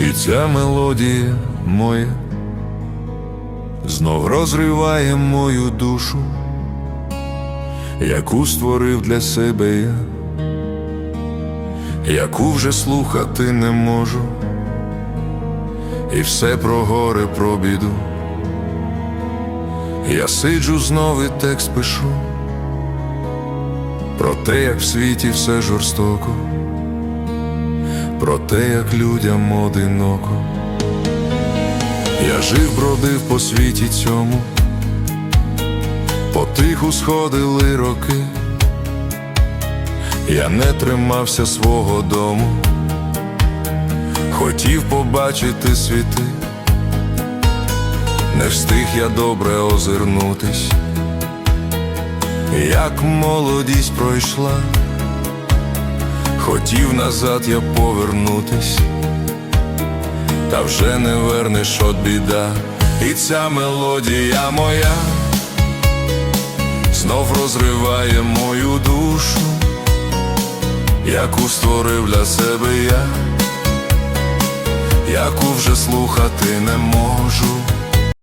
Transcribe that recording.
І ця мелодія моя знов розриває мою душу, яку створив для себе я, яку вже слухати не можу, і все про горе, про біду. Я сиджу знов і текст пишу про те, як в світі все жорстоко, про те, як людям одиноко. Я жив, бродив по світі цьому, потиху сходили роки, я не тримався свого дому, хотів побачити світи, не встиг я добре озирнутись, як молодість пройшла, хотів назад я повернутись. Та вже не вернеш от біда, і ця мелодія моя знов розриває мою душу, яку створив для себе я, яку вже слухати не можу,